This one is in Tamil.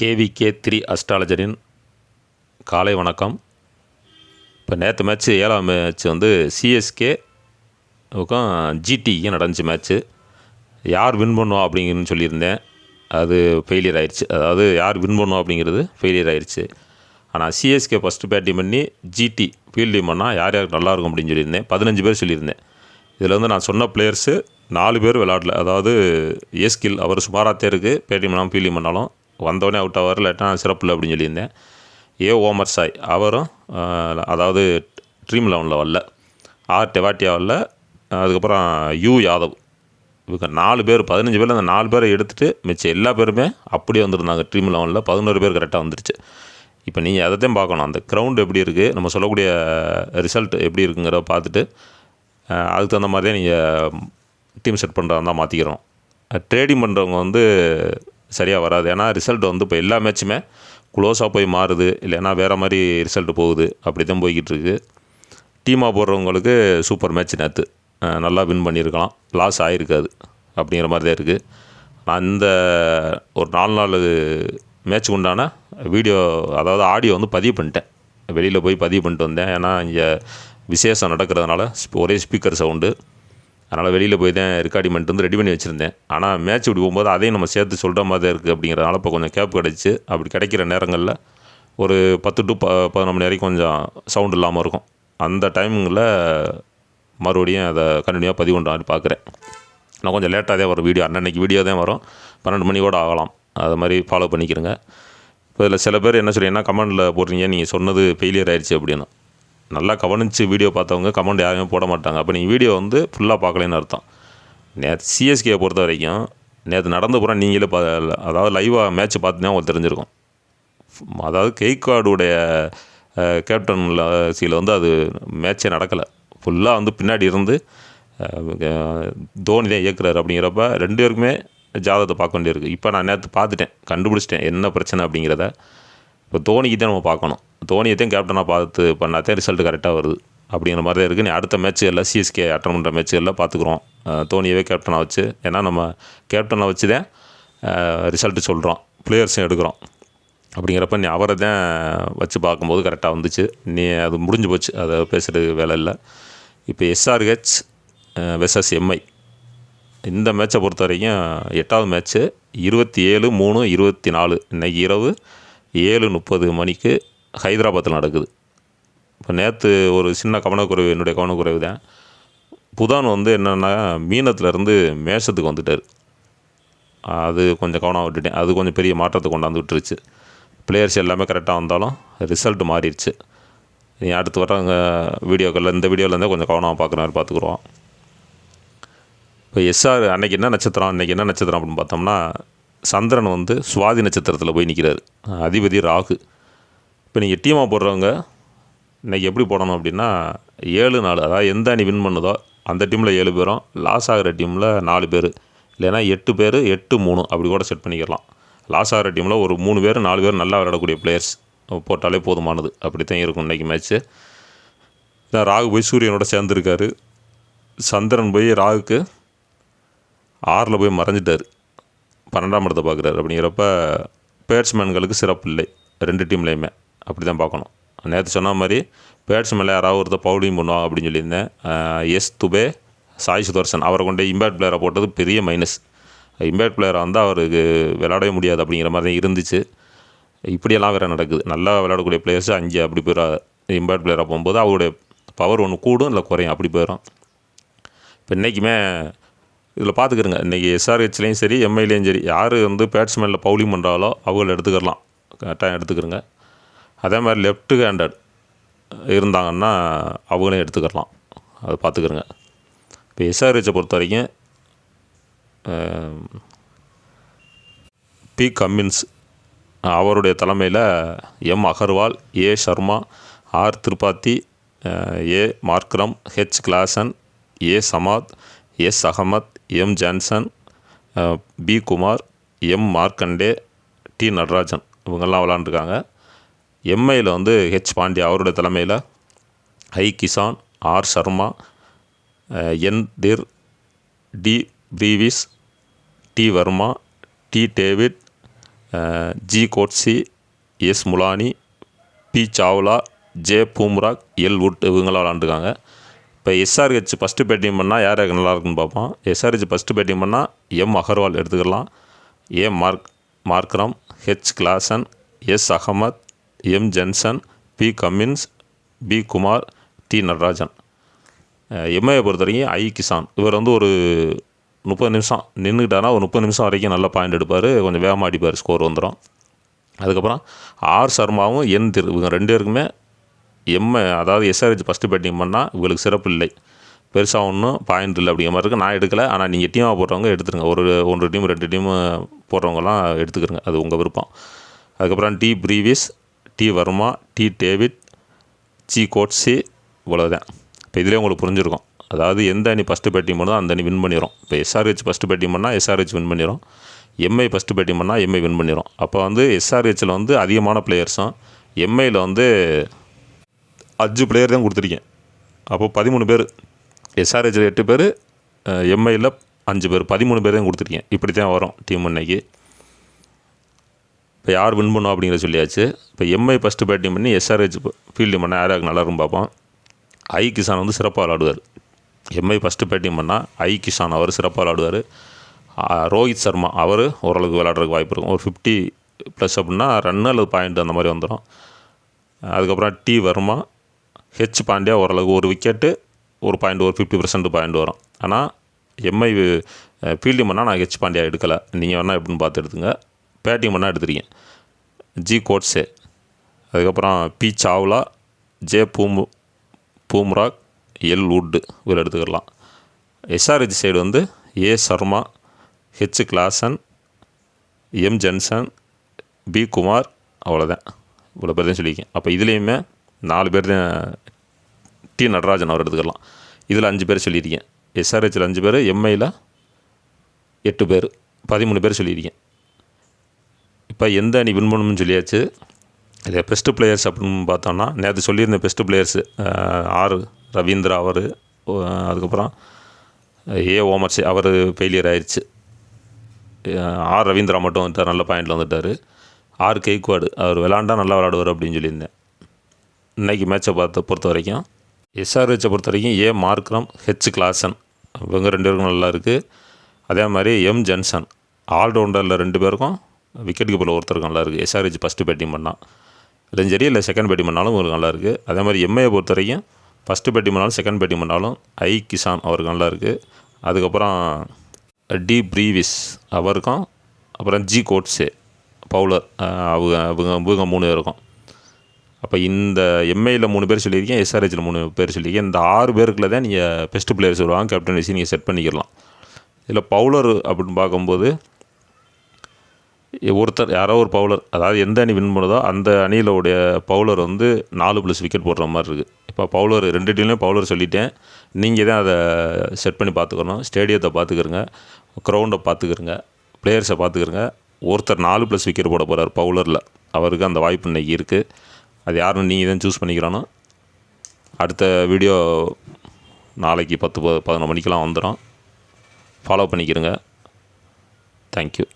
கேவிகே த்ரீ அஸ்ட்ராலஜரின் காலை வணக்கம். இப்போ நேற்று மேட்ச்சு ஏழாம் மேட்ச் வந்து சிஎஸ்கே ஜிடிக்கு நடந்துச்சு மேட்ச்சு யார் வின் பண்ணுவோம் அப்படிங்கன்னு சொல்லியிருந்தேன். அது ஃபெயிலியர் ஆயிடுச்சு அதாவது யார் வின் பண்ணுவோம் அப்படிங்கிறது ஃபெயிலியர் ஆயிடுச்சு ஆனால் சிஎஸ்கே ஃபஸ்ட்டு பேட்டிங் பண்ணி ஜிடி ஃபீல்டிங் பண்ணால் யார் யாருக்கு நல்லாயிருக்கும் அப்படின்னு சொல்லியிருந்தேன். பதினஞ்சு பேர் சொல்லியிருந்தேன். இதில் வந்து நான் சொன்ன பிளேயர்ஸு நாலு பேர் விளாடல அதாவது ஏஸ்கில் அவர் சுமாராத்தே இருக்குது பேட்டிங் பண்ணாலும் ஃபீல்டிங் பண்ணாலும் வந்தவொடனே அவுட் ஆவார் இல்லாட்டா சிறப்பு இல்லை அப்படின்னு சொல்லியிருந்தேன். ஏ ஓமர் சாய். அவரும் அதாவது ட்ரீம் லெவனில் வரல. ஆர் டெவாட்டியா வரல. அதுக்கப்புறம் யூ யாதவ். இவங்க நாலு பேர் பதினஞ்சு பேர் அந்த நாலு பேரை எடுத்துகிட்டு மிச்சம் எல்லா பேருமே அப்படியே வந்திருந்தாங்க. ட்ரீம் லெவனில் பதினோரு பேர் கரெக்டாக வந்துருச்சு. இப்போ நீங்கள் அதைத்தையும் பார்க்கணும்? அந்த க்ரௌண்ட் எப்படி இருக்குது நம்ம சொல்லக்கூடிய ரிசல்ட் எப்படி இருக்குங்கிறத பார்த்துட்டு அதுக்கு தகுந்த மாதிரி தான் நீங்கள் டீம் செட் பண்ணுறதா இருந்தால் மாற்றிக்கிறோம் ட்ரேடிங் பண்ணுறவங்க வந்து சரியாக வராது. ஏன்னா ரிசல்ட் வந்து இப்போ எல்லா மேட்சுமே க்ளோஸாக போய் மாறுது. இல்லைன்னா வேறு மாதிரி ரிசல்ட் போகுது. அப்படி தான் போய்கிட்டு இருக்கு டீமாக போடுறவங்களுக்கு சூப்பர் மேட்ச் நேற்று நல்லா வின் பண்ணியிருக்கலாம். லாஸ் ஆகிருக்காது அப்படிங்கிற மாதிரி தான் இருக்குது நான் இந்த ஒரு நாலு நாலு மேட்ச்சுக்கு உண்டான வீடியோ அதாவது ஆடியோ வந்து பதிவு பண்ணிட்டேன். வெளியில் போய் பதிவு பண்ணிட்டு வந்தேன். ஏன்னா இங்கே விசேஷம் நடக்கிறதுனால ஒரே ஸ்பீக்கர் சவுண்டு அதனால் வெளியில் போய் தான் ரெக்கார்டிங் பண்ணிட்டு வந்து ரெடி பண்ணி வச்சுருந்தேன். ஆனால் மேட்ச் இப்படி போகும்போது அதையும் நம்ம சேர்த்து சொல்கிற மாதிரி தான் இருக்குது அப்படிங்கிறதுனால இப்போ கொஞ்சம் கேப் கிடச்சி. அப்படி கிடைக்கிற நேரங்களில் ஒரு பத்து டு ப பதினொன்று மணி வரைக்கும் கொஞ்சம் சவுண்ட் இல்லாமல் இருக்கும். அந்த டைமிங்கில் மறுபடியும் அதை கண்டினியூவாக பதிவு பண்ணுற மாதிரி பார்க்குறேன் நான் கொஞ்சம் லேட்டாக தான் வரும் வீடியோ அன்னன்னைக்கு வீடியோ தான் வரும். பன்னெண்டு மணியோடு ஆகலாம். அது மாதிரி ஃபாலோ பண்ணிக்கிறேங்க இப்போ இதில் சில பேர் என்ன சொல்றீங்கன்னா கமெண்டில் போடுறீங்க நீங்கள் சொன்னது ஃபெயிலியர் ஆயிடுச்சு அப்படின்னு. நல்லா கவனித்து வீடியோ பார்த்தவங்க கமெண்ட் யாருமே போட மாட்டாங்க. அப்போ நீங்கள் வீடியோ வந்து ஃபுல்லாக பார்க்கலன்னு அர்த்தம். நேற்று சிஎஸ்கே பொறுத்த வரைக்கும் நேற்று நடந்த பூரா நீங்களே பா அதாவது லைவாக மேட்ச் பார்த்தீங்கன்னா உங்களுக்கு தெரிஞ்சிருக்கும். அதாவது கெய்கார்டுடைய கேப்டனில் சீல வந்து அது மேட்சே நடக்கலை. ஃபுல்லாக வந்து பின்னாடி இருந்து தோனி தான் இயக்குறாரு. அப்படிங்கிறப்ப ரெண்டு பேருக்குமே ஜாதகத்தை பார்க்க வேண்டியிருக்கு. இப்போ நான் நேற்று பார்த்துட்டேன் கண்டுபிடிச்சிட்டேன் என்ன பிரச்சனை அப்படிங்கிறத. இப்போ தோனிக்கு தான் நம்ம பார்க்கணும். தோனியத்தையும் கேப்டனாக பார்த்து பண்ணாதே ரிசல்ட் கரெக்டாக வருது. அப்படிங்கிற மாதிரி தான் இருக்குது நீ அடுத்த மேட்ச் எல்லாம் சிஎஸ்கே அட்டன் பண்ணுற மேட்ச் எல்லாம் பார்த்துக்குறோம். தோனியவே கேப்டனாக வச்சு ஏன்னா நம்ம கேப்டனை வச்சு தான் ரிசல்ட்டு சொல்கிறோம் பிளேயர்ஸும் எடுக்கிறோம். அப்படிங்கிறப்ப நீ அவரை தான் வச்சு பார்க்கும்போது கரெக்டாக வந்துச்சு. நீ அது முடிஞ்சு போச்சு. அதை பேசுகிறதுக்கு வேலை இல்லை. இப்போ எஸ்ஆர்ஹெச் வெசஸ் எம்ஐ இந்த மேட்சை பொறுத்த வரைக்கும் எட்டாவது மேட்ச்சு இருபத்தி ஏழு மூணு இருபத்தி நாலு. இன்றைக்கி இரவு ஏழு முப்பது மணிக்கு ஹைதராபாத்தில் நடக்குது. இப்போ நேற்று ஒரு சின்ன கவனக்குறைவு என்னுடைய கவனக்குறைவு தான். புதான் வந்து என்னென்னா மீனத்துலேருந்து மேஷத்துக்கு வந்துட்டார். அது கொஞ்சம் கவனம் விட்டுட்டேன். அது கொஞ்சம் பெரிய மாற்றத்தை கொண்டாந்து விட்டுருச்சு. பிளேயர்ஸ் எல்லாமே கரெக்டாக வந்தாலும் ரிசல்ட் மாறிடுச்சு. நீ அடுத்து வர வீடியோக்களில் இந்த வீடியோவிலேருந்தே கொஞ்சம் கவனமாக பார்க்குற மாதிரி பார்த்துக்குறோம். இப்போ எஸ்ஆர் அன்னைக்கு என்ன நட்சத்திரம் அன்றைக்கி என்ன நட்சத்திரம் அப்படின்னு பார்த்தோம்னா சந்திரன் வந்து சுவாதி நட்சத்திரத்தில் போய் நிற்கிறார் அதிபதி ராகு. இப்போ நீங்கள் டீமாக போடுறவங்க இன்றைக்கி எப்படி போடணும் அப்படின்னா ஏழு நாலு அதாவது எந்த அணி வின் பண்ணுதோ அந்த டீமில் ஏழு பேரும் லாஸ் ஆகிற டீமில் நாலு பேர். இல்லைன்னா எட்டு பேர் எட்டு மூணு அப்படி கூட செட் பண்ணிக்கலாம். லாஸ் ஆகிற டீமில் ஒரு மூணு பேர் நாலு பேர் நல்லா விளையாடக்கூடிய பிளேயர்ஸ் போட்டாலே போதுமானது. அப்படி தான் இருக்கும் இன்றைக்கி மேட்ச்சு இதான் ராகு போய் சூரியனோட சேர்ந்துருக்காரு. சந்திரன் போய் ராகுக்கு ஆறில் போய் மறைஞ்சிட்டார். பன்னெண்டாம் இடத்தை பார்க்குறாரு. அப்படிங்கிறப்ப பேட்ஸ்மேன்களுக்கு சிறப்பு இல்லை. ரெண்டு டீம்லேயுமே. அப்படி தான் பார்க்கணும். நேற்று சொன்ன மாதிரி பேட்ஸ்மேனில் யாராவது ஒருத்தர் பவுலிங் பண்ணுவாங்க அப்படின்னு சொல்லியிருந்தேன். எஸ் துபே சாய் சுதர்சன் அவரை கொண்டு இம்பேக்ட் பிளேயரை போட்டது பெரிய மைனஸ் இம்பேக்ட் பிளேயரை வந்து அவருக்கு விளையாடவே முடியாது அப்படிங்கிற மாதிரி தான் இருந்துச்சு. இப்படியெல்லாம் வேறு நடக்குது. நல்லா விளையாடக்கூடிய பிளேயர்ஸ் அஞ்சு அப்படி போயிடும் இம்பேக்ட் பிளேயராக போகும்போது அவருடைய பவர் ஒன்று கூடும் இல்லை குறையும் அப்படி போயிடும். இப்போ இன்றைக்குமே இதில் பார்த்துக்கிறங்க இன்றைக்கி எஸ்ஆர்ஹெச்லேயும் சரி எம்ஐலேயும் சரி யார் வந்து பேட்ஸ்மேனில் பவுலிங் பண்ணுறாலோ அவங்கள எடுத்துக்கிறலாம் கரெக்டாக எடுத்துக்கிறங்க அதே மாதிரி லெஃப்ட் ஹேண்டட் இருந்தாங்கன்னா அவங்களையும் எடுத்துக்கலாம். அது பார்த்துக்கிறங்க இப்போ எஸ்ஆர்ஹெச்சை பொறுத்த வரைக்கும் பி கம்மின்ஸ் அவருடைய தலைமையில் M Agarwal A Sharma R Tripathi A Markram H Klaasen A Samad S Ahmed M Jansen B Kumar M Markande T Natarajan இவங்கெல்லாம் விளாண்டுருக்காங்க. எம்ஐயில் வந்து ஹெச் பாண்டியா அவருடைய தலைமையில் I Kishan R Sharma N Dhir D Brevis T Varma T David G Coetzee S Mulani P Chawla J Bumrah L Wood இவங்களாம் விளாண்டுருக்காங்க. இப்போ எஸ்ஆர்ஹெச் ஃபஸ்ட்டு பேட்டிங் பண்ணால் யார் யாருக்கு நல்லா இருக்குன்னு பார்ப்போம். எஸ்ஆர்ஹெச் ஃபஸ்ட்டு பேட்டிங் பண்ணால் எம் அகர்வால் எடுத்துக்கலாம். A mark Markram H Klaasen S Ahmed M Jansen P Cummins B Kumar T Natarajan. எம்ஐயை பொறுத்த வரைக்கும் ஐ கிசான் இவர் வந்து ஒரு முப்பது நிமிஷம் நின்றுக்கிட்டாருன்னா ஒரு முப்பது நிமிஷம் வரைக்கும் நல்ல பாயிண்ட் எடுப்பார். கொஞ்சம் வேகமாக அடிப்பார். ஸ்கோர் வந்துடும் அதுக்கப்புறம் ஆர் சர்மாவும் என் திரு இவங்க ரெண்டு பேருக்குமே எம்ஐ அதாவது எஸ்ஆர்ஹெச் ஃபஸ்ட்டு பேட்டிங் பண்ணால் இவங்களுக்கு சிறப்பு இல்லை. பெருசாக ஒன்றும் பாயிண்ட் இல்லை அப்படிங்கிற மாதிரி இருக்குது நான் எடுக்கலை. ஆனால் நீங்கள் டீமாக போடுறவங்க எடுத்துருங்க. ஒரு ஒன்று டீம் ரெண்டு டீம் போடுறவங்கலாம் எடுத்துக்கிறங்க. அது உங்கள் விருப்பம். அதுக்கப்புறம் D Brevis T Varma T David G Coetzee இவ்வளோதான் இப்போ இதிலே உங்களுக்கு புரிஞ்சிருக்கும். அதாவது எந்த அணி ஃபஸ்ட்டு பேட்டிங் பண்ணுதோ அந்த அணி வின் பண்ணிடும் இப்போ எஸ்ஆர்ஹெச் ஃபஸ்ட்டு பேட்டிங் பண்ணால் எஸ்ஆர்ஹெச் வின் பண்ணிடும் எம்ஐ ஃபஸ்ட்டு பேட்டிங் பண்ணால் எம்ஐ வின் பண்ணிடும் அப்போ வந்து எஸ்ஆர்ஹெச்சில் வந்து அதிகமான பிளேயர்ஸும் எம்ஐயில் வந்து அஞ்சு பிளேயர் தான் கொடுத்துருக்கேன். அப்போது பதிமூணு பேர். எஸ்ஆர்ஹெச்சில் எட்டு பேர் எம்ஐயில் அஞ்சு பேர். பதிமூணு பேர் தான் கொடுத்துருக்கேன். இப்படி தான் வரும் டீம் இன்னைக்கு. இப்போ யார் வின் பண்ணுவோம் அப்படிங்கிறத சொல்லியாச்சு. இப்போ எம்ஐ ஃபஸ்ட்டு பேட்டிங் பண்ணி எஸ்ஆர்ஹெச் ஃபீல்டிங் பண்ணால் யாராருக்கு நல்லா இருக்கும் பார்ப்போம். ஐ கிசான் வந்து சிறப்பாக விளாடுவார் எம்ஐ ஃபஸ்ட்டு பேட்டிங் பண்ணால் ஐ கிஷான் அவர் சிறப்பாக விளாடுவார் ரோஹித் சர்மா அவர் ஓரளவுக்கு விளாட்றதுக்கு வாய்ப்பு இருக்கும். ஒரு ஃபிஃப்டி ப்ளஸ் அப்படின்னா ரன் அல்லது பாயிண்ட் அந்த மாதிரி வந்துடும் அதுக்கப்புறம் டி வர்மா ஹெச் பாண்டியா ஓரளவுக்கு ஒரு விக்கெட்டு ஒரு பாயிண்ட் ஒரு ஃபிஃப்டி பர்சன்ட் பாயிண்ட் வரும். ஆனால் எம்ஐ ஃபீல்டிங் பண்ணால் நான் ஹெச் பாண்டியா எடுக்கலை. நீங்கள் வேணால் எப்படின்னு பார்த்து எடுத்துங்க. பேட்டிங் பண்ணால் எடுத்துருக்கீங்க. G Coetzee. அதுக்கப்புறம் P Chawla J Bum Bumrah L Wood இவர் எடுத்துக்கலாம். எஸ்ஆர்ஹெச் சைடு வந்து A Sharma H Klaasen M Jansen B Kumar அவ்வளோதான் இவ்வளோ பேர் தான் சொல்லியிருக்கேன். அப்போ இதுலேயுமே நாலு பேர் தான் டி நடராஜன் அவர் எடுத்துக்கலாம். இதில் அஞ்சு பேர் சொல்லியிருக்கேன். எஸ்ஆர்ஹெச்சில் அஞ்சு பேர் எம்ஐயில் எட்டு பேர் பதிமூணு பேர் சொல்லியிருக்கேன். இப்போ எந்த அணி வின் பண்ணணும்னு சொல்லியாச்சு. இதில் பெஸ்ட்டு பிளேயர்ஸ் அப்படின்னு பார்த்தோம்னா நேற்று சொல்லியிருந்த பெஸ்ட்டு பிளேயர்ஸ் ஆர் ரவீந்திரா அவர் அதுக்கப்புறம் ஏ ஓமர்ஸி அவர் ஃபெயிலியர் ஆயிடுச்சு ஆர் ரவீந்திரா மட்டும் வந்துட்டார் நல்ல பாயிண்டில் வந்துட்டார். ஆர் கெய்க்வாடு அவர் விளாண்டா நல்லா விளாடுவார் அப்படின்னு சொல்லியிருந்தேன். இன்றைக்கி மேட்சை பார்த்த பொறுத்த வரைக்கும் எஸ்ஆர்ஹெச்சை பொறுத்த வரைக்கும் ஏ மார்க்ரம் ஹெச் கிளாசன் இவங்க ரெண்டு பேருக்கும் நல்லா இருக்குது அதே மாதிரி எம் ஜென்சன். ஆல்ரவுண்டரில் ரெண்டு பேருக்கும் விக்கெட் கீப்பரில் ஒருத்தருக்கு நல்லா இருக்குது எஸ்ஆர்ஹெச் ஃபஸ்ட்டு பேட்டிங் பண்ணால் இதுவும் சரி இல்லை செகண்ட் பேட்டிங் பண்ணாலும் உங்களுக்கு நல்லா இருக்குது அதே மாதிரி எம்ஐயை பொறுத்த வரைக்கும் ஃபஸ்ட்டு பேட்டிங் பண்ணாலும் செகண்ட் பேட்டிங் பண்ணாலும் ஐ கிசான் அவருக்கு நல்லா இருக்குது அதுக்கப்புறம் டி ப்ரீவிஸ் அவருக்கும் அப்புறம் ஜி கோட்ஸே பவுலர் அவங்க அவங்க இவங்க மூணு பேருக்கும். அப்போ இந்த எம்ஏயில் மூணு பேர் சொல்லியிருக்கேன் எஸ்ஆர்ஹெச்சில் மூணு பேர் சொல்லியிருக்கேன். இந்த ஆறு பேருக்குள்ள தான் நீங்கள் பெஸ்ட்டு பிளேயர்ஸ் வருவாங்க. கேப்டன் வச்சு நீங்கள் செட் பண்ணிக்கலாம். இதில் பவுலர் அப்படின்னு பார்க்கும்போது ஒருத்தர் யாரோ ஒரு பவுலர் அதாவது எந்த அணி வின் பண்ணுதோ அந்த அணியிலோடைய பவுலர் வந்து நாலு ப்ளஸ் விக்கெட் போடுற மாதிரி இருக்குது இப்போ பவுலர் ரெண்டு டீம்லேயும் பவுலர் சொல்லிட்டேன். நீங்கள் தான் அதை செட் பண்ணி பார்த்துக்கணும். ஸ்டேடியத்தை பார்த்துக்கிறங்க க்ரௌண்டை பார்த்துக்கிறங்க பிளேயர்ஸை பார்த்துக்கிறங்க ஒருத்தர் நாலு ப்ளஸ் விக்கெட் போட போகிறார் பவுலரில். அவருக்கு அந்த வாய்ப்பு இன்றைக்கி இருக்குது அது யாருன்னு நீங்கள் தான் சூஸ் பண்ணிக்கிறானோ. அடுத்த வீடியோ நாளைக்கு பத்து பதினொன்று மணிக்கெலாம் வந்துடும் ஃபாலோ பண்ணிக்கிறங்க தேங்க்யூ